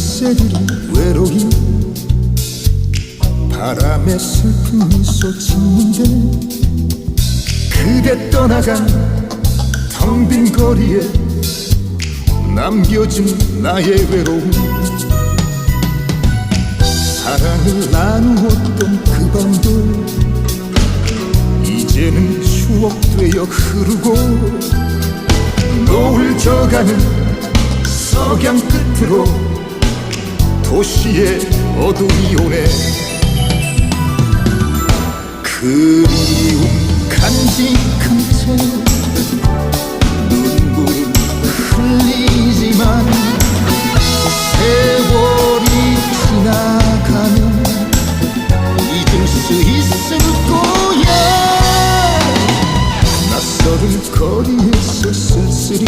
새들이 외로이 바람에 슬픔이 쏟치는데 그대 떠나간 텅 빈 거리에 남겨진 나의 외로움. 사랑을 나누었던 그 밤들 이제는 추억되어 흐르고 노을 져가는 석양 끝으로 도시의 어둠이 오네 그리움 간직한 채 눈물은 흘리지만 세월이 지나가면 잊을 수 있을 거야. 낯설은 거리에서 쓸쓸히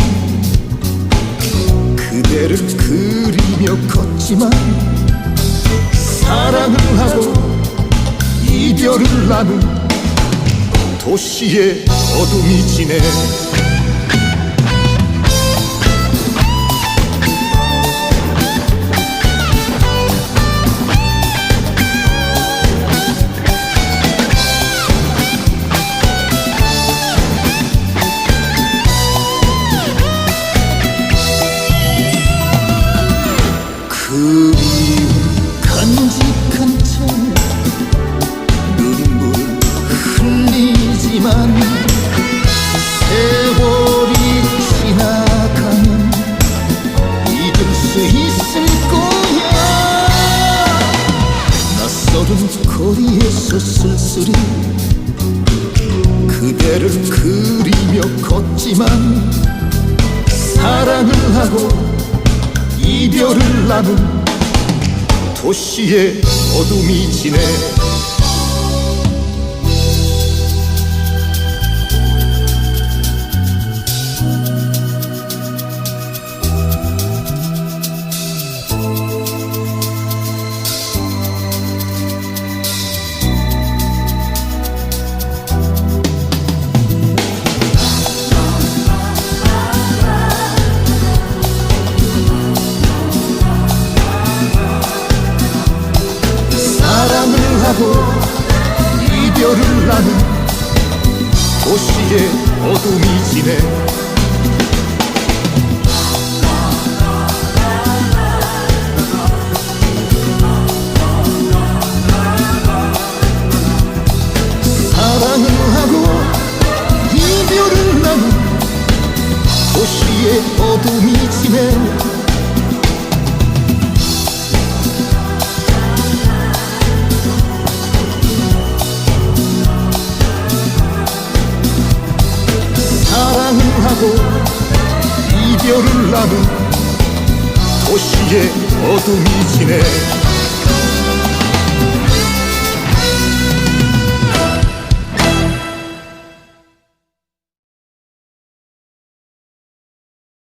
그대를 그 리며 걷지만 사랑을 하고 이별을 나눈 도시의 어둠이 지네 흘리지만 세월이 지나가면 잊을 수 있을 거야. 낯설은 거리에서 쓸쓸히 그대를 그리며 걷지만 사랑을 하고 이별을 나눈 도시의 어둠이 지네 이별을 나눈 도시의 어둠이 지네 하고 이별을 나눈 도시의 어둠이 지네